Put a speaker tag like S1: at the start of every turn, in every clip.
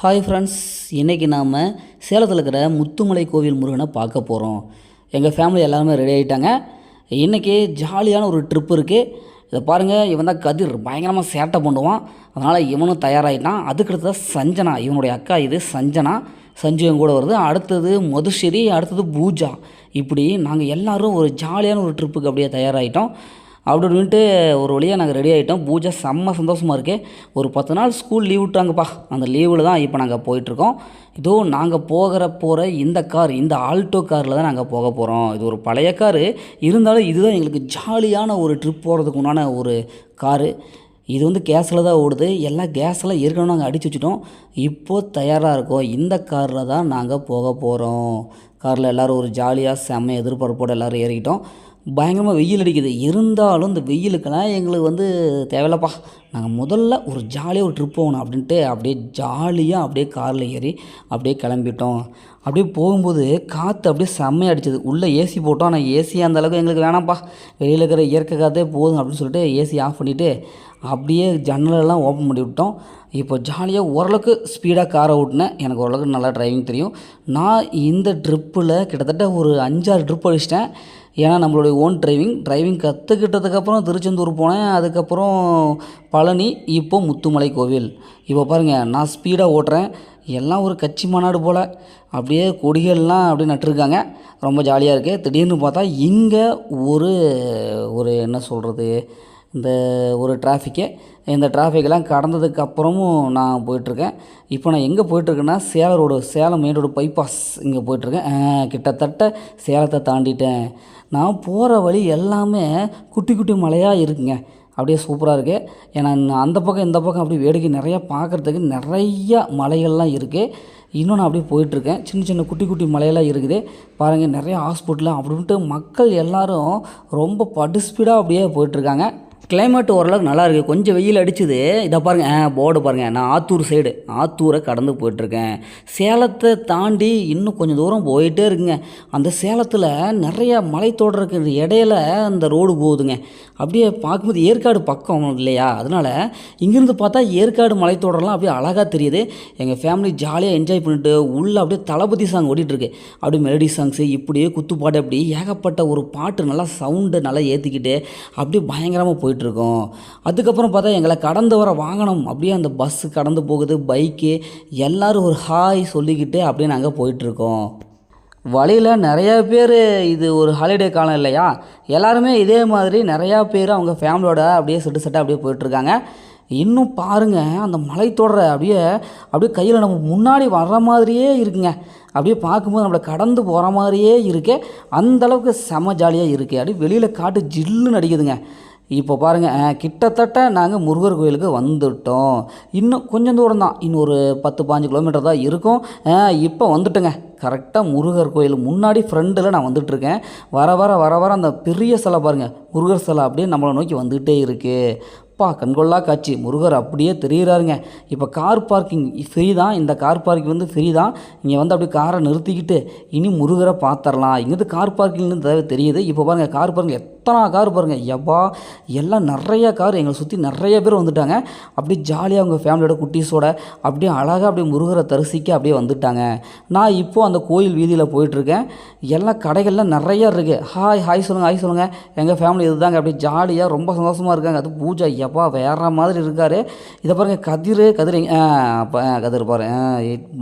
S1: Hi friends இன்றைக்கி நாம் சேலத்தில் இருக்கிற முத்துமலை கோவில் முருகனை பார்க்க போகிறோம் எங்கள் ஃபேமிலி எல்லாருமே ரெடி ஆகிட்டாங்க இன்றைக்கி ஜாலியான ஒரு ட்ரிப் இருக்குது இதை பாருங்கள் இவன் தான் கதிர். பயங்கரமாக சேட்டை பண்ணுவான். அதனால் இவனும் தயாராகிட்டான் அதுக்கடுத்தது சஞ்சனா. இவனுடைய அக்கா இது சஞ்சனா. சஞ்சு என் கூட வருது. அடுத்தது மதுஸ்ரீ அடுத்தது பூஜா. இப்படி நாங்கள் எல்லாரும் ஒரு ஜாலியான ஒரு ட்ரிப்புக்கு அப்படியே தயாராகிட்டோம் அப்படி அப்படின்ட்டு ஒரு வழியாக நாங்கள் ரெடி ஆகிட்டோம் பூஜை செம்ம சந்தோஷமாக இருக்குது ஒரு பத்து நாள் ஸ்கூல் லீவ் விட்டாங்கப்பா அந்த லீவில் தான் இப்போ நாங்கள் போயிட்டுருக்கோம். இதோ நாங்கள் போகிற போகிற இந்த கார் இந்த ஆல்டோ காரில் தான் நாங்கள் போக போகிறோம் இது ஒரு பழைய காரு இருந்தாலும் இதுதான் எங்களுக்கு ஜாலியான ஒரு ட்ரிப் போகிறதுக்கு உண்டான ஒரு காரு இது வந்து கேஸில் தான் ஓடுது. எல்லாம் கேஸில் ஏற்கனவே நாங்கள் அடித்து வச்சுட்டோம். இப்போது தயாராக இருக்கோம். இந்த காரில் தான் நாங்கள் போக போகிறோம் காரில் எல்லோரும் ஒரு ஜாலியாக செம்ம எதிர்பார்ப்போடு எல்லோரும் ஏறிக்கிட்டோம். பயங்கரமாக வெயில் அடிக்குது. இருந்தாலும் இந்த வெயிலுக்கெல்லாம் எங்களுக்கு வந்து தேவையில்லப்பா. நாங்கள் முதல்ல ஒரு ஜாலியாக ஒரு ட்ரிப் போகணும் அப்படின்ட்டு அப்படியே ஜாலியாக அப்படியே காரில் ஏறி அப்படியே கிளம்பிட்டோம். அப்படியே போகும்போது காற்று அப்படியே செம்மையாக அடிச்சது. உள்ளே ஏசி போட்டோம். ஆனால் ஏசி அந்த அளவுக்கு எங்களுக்கு வேணாம்ப்பா. வெளியில் இருக்கிற இயற்கை காற்றே போதும் அப்படின்னு சொல்லிட்டு ஏசி ஆஃப் பண்ணிவிட்டு அப்படியே ஜன்னலெல்லாம் ஓப்பன் பண்ணி விட்டோம். இப்போ ஜாலியாக ஓரளவுக்கு ஸ்பீடாக காரை ஓட்டினேன். எனக்கு ஓரளவுக்கு நல்லா டிரைவிங் தெரியும். நான் இந்த ட்ரிப்பில் கிட்டத்தட்ட ஒரு அஞ்சாறு ட்ரிப் அடிச்சிட்டேன். ஏன்னா நம்மளுடைய ஓன் டிரைவிங் டிரைவிங் கற்றுக்கிட்டதுக்கப்புறம் திருச்செந்தூர் போனேன் அதுக்கப்புறம் பழனி இப்போ முத்துமலை கோவில். இப்போ பாருங்கள் நான் ஸ்பீடாக ஓட்டுறேன். எல்லாம் ஒரு கட்சி மாநாடு போல். அப்படியே கொடிகள்லாம் அப்படியே நட்டிருக்காங்க. ரொம்ப ஜாலியாக இருக்குது திடீர்னு பார்த்தா இங்கே ஒரு ஒரு என்ன சொல்கிறது இந்த ஒரு டிராஃபிக்கை இந்த டிராஃபிக்கெல்லாம் கடந்ததுக்கு அப்புறமும் நான் போயிட்டுருக்கேன். இப்போ நான் எங்கே போயிட்டுருக்கேன்னா Salem road Salem main road bypass இங்கே போயிட்டுருக்கேன். கிட்டத்தட்ட சேலத்தை தாண்டிட்டேன். நான் போகிற வழி எல்லாமே குட்டி குட்டி மலையாக இருக்குங்க. அப்படியே சூப்பராக இருக்குது ஏன்னா அந்த பக்கம் இந்த பக்கம் அப்படியே வேடிக்கை நிறையா பார்க்குறதுக்கு நிறையா மலைகள்லாம் இருக்குது இன்னும் நான் அப்படியே போயிட்டுருக்கேன். சின்ன சின்ன குட்டி குட்டி மலையெல்லாம் இருக்குது. பாருங்கள் நிறைய ஹாஸ்பிட்டல் அப்படின்ட்டு மக்கள் எல்லோரும் ரொம்ப படு ஸ்பீடாக அப்படியே போயிட்டுருக்காங்க. கிளைமேட் ஓரளவுக்கு நல்லா இருக்குது கொஞ்சம் வெயில் அடிச்சுது. இதை பாருங்கள் ஆ போர்டு பாருங்கள் நான் ஆத்தூர் சைடு ஆத்தூரை கடந்து போயிட்டுருக்கேன். சேலத்தை தாண்டி இன்னும் கொஞ்சம் தூரம் போயிட்டே இருக்குங்க. அந்த சேலத்தில் நிறைய மலைத்தொடருக்கு இடையில அந்த ரோடு போகுதுங்க. அப்படியே பார்க்கும்போது ஏற்காடு பக்கம் இல்லையா? அதனால் இங்கேருந்து பார்த்தா ஏற்காடு மலைத்தொடரெலாம் அப்படியே அழகாக தெரியுது. எங்கள் ஃபேமிலி ஜாலியாக என்ஜாய் பண்ணிட்டு உள்ளே அப்படியே தளபதி சாங் ஓடிட்டுருக்கு. அப்படியே மெலடி சாங்ஸு இப்படியே குத்துப்பாடு அப்படி ஏகப்பட்ட ஒரு பாட்டு நல்லா சவுண்டு நல்லா ஏற்றிக்கிட்டு அப்படியே பயங்கரமாக போயிட்டுருக்கோம். அதுக்கப்புறம் பார்த்தா எங்களை கடந்து வர வாகனம் அப்படியே அந்த பஸ்ஸு கடந்து போகுது பைக்கு எல்லோரும் ஒரு ஹாய் சொல்லிக்கிட்டு அப்படியே நாங்கள் போயிட்டுருக்கோம். வழியில் நிறையா பேர் இது ஒரு ஹாலிடே காலம் இல்லையா? எல்லாருமே இதே மாதிரி நிறையா பேர் அவங்க ஃபேமிலியோட அப்படியே செட்டு செட்டாக அப்படியே போயிட்டுருக்காங்க. இன்னும் பாருங்கள் அந்த மலைத்தொடரை அப்படியே அப்படியே கையில் நம்ம முன்னாடி வர்ற மாதிரியே இருக்குங்க. அப்படியே பார்க்கும்போது நம்மளை கடந்து போகிற மாதிரியே இருக்கே. அந்த அளவுக்கு செம ஜாலியாக இருக்குது அப்படியே வெளியில் காட்டு ஜில்லுன்னு அடிக்குதுங்க. இப்போ பாருங்கள் கிட்டத்தட்ட நாங்கள் முருகர் கோயிலுக்கு வந்துட்டோம். இன்னும் கொஞ்சம் தூரம் தான். இன்னும் ஒரு பத்து பாஞ்சு கிலோமீட்டர் தான் இருக்கும். இப்போ வந்துட்டுங்க. கரெக்டாக முருகர் கோயில் முன்னாடி ஃப்ரண்டில் நான் வந்துட்டுருக்கேன். வர வர வர வர அந்த பெரிய சிலை பாருங்கள் முருகர் சிலை அப்படியே நம்மளை நோக்கி வந்துகிட்டே இருக்குது அப்பா கண்கொள்ளா காட்சி. முருகர் அப்படியே தெரிகிறாருங்க இப்போ கார் பார்க்கிங் ஃப்ரீ தான். இந்த கார் பார்க்கிங் வந்து ஃப்ரீ தான். இங்கே வந்து அப்படியே காரை நிறுத்திக்கிட்டு இனி முருகரை பார்த்துடலாம். இங்கேருந்து கார் பார்க்கிங்னு தேவை தெரியுது. இப்போ பாருங்கள் கார் பாருங்கள் எத்தனை கார் பாருங்கள் எவ்வா எல்லாம் நிறைய கார் எங்களை சுற்றி நிறைய பேர் வந்துட்டாங்க. அப்படியே ஜாலியாக அவங்க ஃபேமிலியோட குட்டீஸோட அப்படியே அழகாக அப்படியே முருகரை தரிசிக்க அப்படியே வந்துட்டாங்க. நான் இப்போது அந்த கோயில் வீதியில் போயிட்டுருக்கேன். எல்லா கடைகள்லாம் நிறையா இருக்குது ஹாய் ஹாய் சொல்லுங்கள் ஹாய் சொல்லுங்கள் எங்கள் ஃபேமிலி இதுதாங்க. அப்படியே ஜாலியாக ரொம்ப சந்தோஷமாக இருக்காங்க. அது பூஜா எப்பா வேற மாதிரி இருக்கார். இதை பாருங்கள் கதிர் கதிர் கதிர் பாரு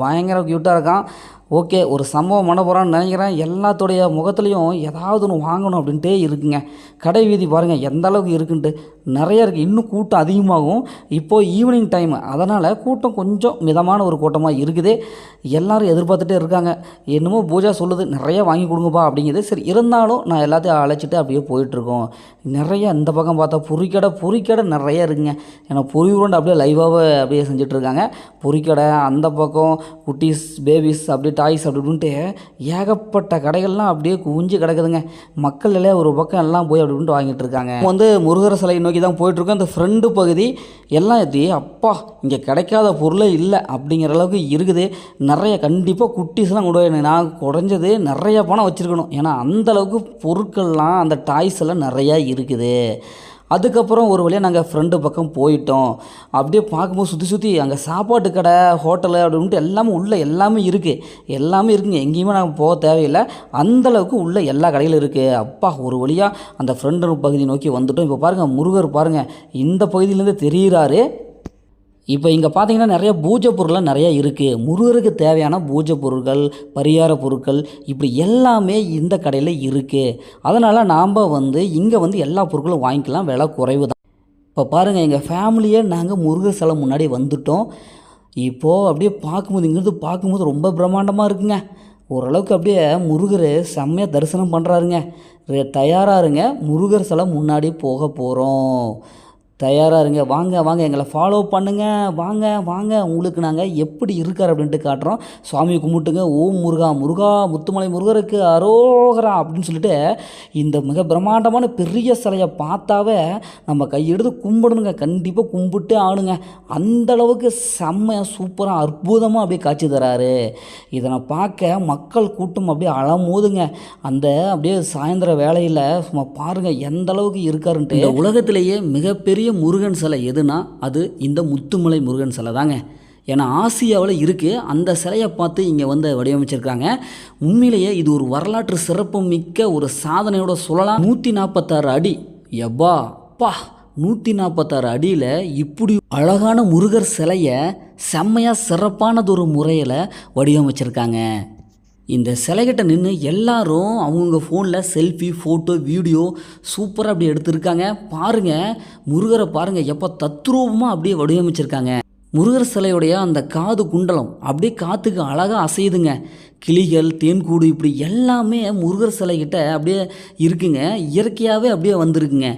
S1: பயங்கர க்யூட்டாக இருக்கான். ஓகே ஒரு சம்பவம் பண்ண போகிறான்னு நினைக்கிறேன். எல்லாத்துடைய முகத்துலேயும் ஏதாவது ஒன்று வாங்கணும் அப்படின்ட்டே இருக்குங்க. கடை வீதி பாருங்கள் எந்த அளவுக்கு இருக்குன்ட்டு. நிறைய இருக்குது இன்னும் கூட்டம் அதிகமாகும். இப்போது ஈவினிங் டைம் அதனால் கூட்டம் கொஞ்சம் மிதமான ஒரு கூட்டமாக இருக்குது. எல்லோரும் எதிர்பார்த்துட்டே இருக்காங்க. என்னமோ பூஜா சொல்லுது நிறைய வாங்கி கொடுங்கப்பா அப்படிங்குது. சரி இருந்தாலும் நான் எல்லாத்தையும் அழைச்சிட்டு அப்படியே போயிட்டுருக்கோம். நிறைய இந்த பக்கம் பார்த்தா பொறிக்கடை பொறிக்கடை நிறைய இருக்குங்க. ஏன்னா பொறி உருண்டை அப்படியே லைவாகவே அப்படியே செஞ்சிட்ருக்காங்க பொறிக்கடை அந்த பக்கம் குட்டீஸ் பேபிஸ் அப்படியே டாய்ஸ் அப்படி ஏகப்பட்ட கடைகள்லாம் அப்படியே குவிஞ்சு கிடக்குதுங்க. மக்கள் எல்லாம் ஒரு பக்கம் எல்லாம் போய் அப்படி இப்படின்ட்டு வாங்கிட்டு இருக்காங்க. வந்து முருகர் சிலை நோக்கி தான் போயிட்டுருக்கோம். அந்த ஃப்ரெண்டு பகுதி எல்லாம் இது அப்பா இங்கே கிடைக்காத பொருளே இல்லை அப்படிங்கிற அளவுக்கு இருக்குது. நிறைய கண்டிப்பாக குட்டீஸ்லாம் கொண்டு போய் நான் குறைஞ்சது நிறைய பணம் வச்சுருக்கணும். ஏன்னா அந்த அளவுக்கு பொருட்கள்லாம் அந்த டாய்ஸ் எல்லாம் நிறையா இருக்குது. அதுக்கப்புறம் ஒரு வழியாக நாங்கள் ஃப்ரெண்டு பக்கம் போயிட்டோம். அப்படியே பார்க்கும்போது சுற்றி சுற்றி அங்கே சாப்பாட்டு கடை ஹோட்டலு அப்படின்ட்டு எல்லாமே உள்ளே எல்லாமே இருக்குது எல்லாமே இருக்குங்க. எங்கேயுமே நாங்கள் போக தேவையில்லை. அந்தளவுக்கு உள்ளே எல்லா கடையிலும் இருக்குது அப்பா ஒரு வழியாக அந்த ஃப்ரெண்டு பகுதி நோக்கி வந்துட்டோம். இப்போ பாருங்கள் முருகர் பாருங்கள் இந்த பகுதியிலேருந்து தெரிகிறாரு இப்போ இங்கே பார்த்தீங்கன்னா நிறைய பூஜை பொருள்லாம் நிறைய இருக்குது முருகருக்கு தேவையான பூஜை பொருட்கள் பரிகார பொருட்கள் இப்படி எல்லாமே இந்த கடையில் இருக்குது அதனால் நாம் வந்து இங்கே வந்து எல்லா பொருட்களும் வாங்கிக்கலாம். விலை குறைவு தான். இப்போ பாருங்கள் எங்கள் ஃபேமிலியே நாங்கள் முருகர் சிலை முன்னாடி வந்துட்டோம். இப்போது அப்படியே பார்க்கும்போது இங்கேருந்து பார்க்கும்போது ரொம்ப பிரம்மாண்டமாக இருக்குங்க. ஓரளவுக்கு அப்படியே முருகர் செம்மையாக தரிசனம் பண்ணுறாருங்க தயாராருங்க முருகர் சிலை முன்னாடி போக போகிறோம் தயாராக இருங்க. வாங்க வாங்க எங்களை ஃபாலோ பண்ணுங்கள் வாங்க வாங்க. உங்களுக்கு நாங்கள் எப்படி இருக்கார் அப்படின்ட்டு காட்டுறோம். சுவாமி கும்பிட்டுங்க. ஓம் முருகா முருகா முத்துமலை முருகருக்கு அரோகரா அப்படின்னு சொல்லிட்டு இந்த மிக பிரம்மாண்டமான பெரிய சிலையை பார்த்தாவே நம்ம கையெடுத்து கும்பிடணுங்க. கண்டிப்பாக கும்பிட்டு ஆணுங்க அந்தளவுக்கு செம்மையாக சூப்பராக அற்புதமாக அப்படியே காட்சி தராரு. இதனை பார்க்க மக்கள் கூட்டம் அப்படியே அலமோதுங்க அந்த அப்படியே சாயந்தர வேலையில் சும்மா பாருங்கள் எந்த அளவுக்கு இருக்காருன்ட்டு. உலகத்திலேயே மிகப்பெரிய முருகன் சிலை எதுனா அது இந்த முத்துமலை முருகன் சிலை தாங்க. ஏன்னா ஆசியாவில் இருக்குது அந்த சிலையை பார்த்து இங்கே வந்து வடிவமைச்சிருக்காங்க உண்மையிலேயே இது ஒரு வரலாற்று சிறப்பு மிக்க ஒரு சாதனையோட சொல்லலாம். நூற்றி நாற்பத்தாறு அடி. எவ்வா பா நூற்றி நாற்பத்தாறு அடியில் இப்படி அழகான முருகர் சிலையை செம்மையாக சிறப்பானதொரு முறையில் வடிவமைச்சிருக்காங்க. இந்த சிலைகிட்ட நின்று எல்லாரும் அவங்கவுங்க ஃபோனில் செல்ஃபி ஃபோட்டோ வீடியோ சூப்பராக அப்படி எடுத்திருக்காங்க. பாருங்கள் முருகரை பாருங்கள் எப்போ தத்ரூபமாக அப்படியே வடிவமைச்சிருக்காங்க. முருகர் சிலையுடைய அந்த காது குண்டலம் அப்படியே காற்றுக்கு அழகாக அசையுதுங்க. கிளிகள் தேன்கூடு இப்படி எல்லாமே முருகர் சிலைகிட்ட அப்படியே இருக்குங்க. இயற்கையாகவே அப்படியே வந்திருக்குங்க.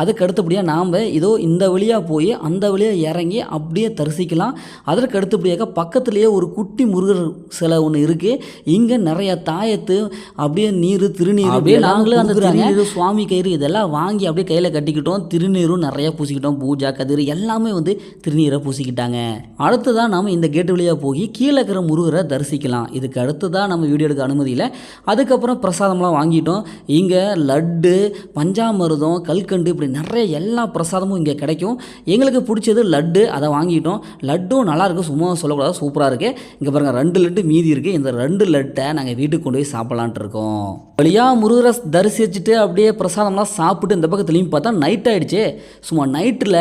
S1: அதுக்கு அடுத்தபடியாக நாம் இதோ இந்த வழியாக போய் அந்த வழியாக இறங்கி அப்படியே தரிசிக்கலாம். அதற்கு அடுத்தபடியாக பக்கத்துலேயே ஒரு குட்டி முருகர் சிலை ஒன்று இருக்குது இங்கே நிறைய தாயத்து அப்படியே நீர் திருநீர் அப்படியே நாங்களும் அந்த திருநீர் சுவாமி கயிறு இதெல்லாம் வாங்கி அப்படியே கையில் கட்டிக்கிட்டோம். திருநீரும் நிறைய பூசிக்கிட்டோம். பூஜா கதிர் எல்லாமே வந்து திருநீரை பூசிக்கிட்டாங்க. அடுத்ததான் நாம் இந்த கேட்டு வழியாக போய் கீழே இருக்கிற முருகரை தரிசிக்கலாம். இதுக்கு அடுத்ததான் நம்ம வீடியோ எடுக்க அனுமதி இல்லை. அதுக்கப்புறம் பிரசாதம்லாம் வாங்கிட்டோம். இங்கே லட்டு பஞ்சாமிர்தம் கல்கண்டு இப்படி நிறைய எல்லா பிரசாதமும் இங்கே கிடைக்கும். எங்களுக்கு பிடிச்சது லட்டு அதை வாங்கிட்டோம். லட்டும் நல்லாயிருக்கும் சும்மா சொல்லக்கூடாது சூப்பராக இருக்குது இங்கே பாருங்கள் ரெண்டு லட்டு மீதி இருக்குது இந்த ரெண்டு லட்டை நாங்கள் வீட்டுக்கு கொண்டு போய் சாப்பிட்லான்ட்டு இருக்கோம். வழியாக முருகரை தரிசிச்சுட்டு அப்படியே பிரசாதம்லாம் சாப்பிட்டு இந்த பக்கத்துலேயும் பார்த்தா நைட் ஆகிடுச்சு சும்மா நைட்டில்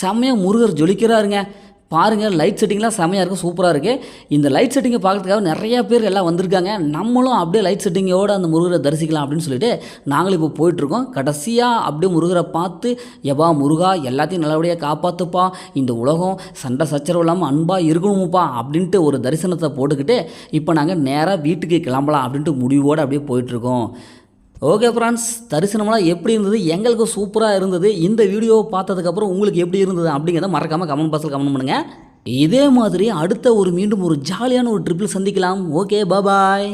S1: செம்மையாக முருகர் ஜொலிக்கிறாருங்க. பாருங்கள் லைட் செட்டிங்லாம் செமையாக இருக்கும் சூப்பராக இருக்குது இந்த லைட் செட்டிங்கை பார்க்கறதுக்காக நிறைய பேர் எல்லாம் வந்திருக்காங்க. நம்மளும் அப்படியே லைட் செட்டிங்கோட அந்த முருகரை தரிசிக்கலாம் அப்படின்னு சொல்லிட்டு நாங்களும் இப்போ போயிட்டுருக்கோம். கடைசியாக அப்படியே முருகரை பார்த்து எபா முருகா எல்லாத்தையும் நல்லபடியாக காப்பாற்றுப்பா இந்த உலகம் சண்டை சச்சரவு இல்லாமல் அன்பாக இருக்கணுமுப்பா. அப்படின்ட்டு ஒரு தரிசனத்தை போட்டுக்கிட்டு இப்போ நாங்கள் நேராக வீட்டுக்கு கிளம்பலாம் அப்படின்ட்டு முடிவோடு அப்படியே போயிட்டுருக்கோம். ஓகே ஃப்ரெண்ட்ஸ் தரிசனம்லாம் எப்படி இருந்தது? எங்களுக்கு சூப்பராக இருந்தது. இந்த வீடியோவை பார்த்ததுக்கப்புறம் உங்களுக்கு எப்படி இருந்தது அப்படிங்கிறத மறக்காமல் கமெண்ட் பாக்ஸில் கமெண்ட் பண்ணுங்கள் இதே மாதிரி அடுத்த ஒரு மீண்டும் ஒரு ஜாலியான ஒரு ட்ரிப்பில் சந்திக்கலாம். Okay bye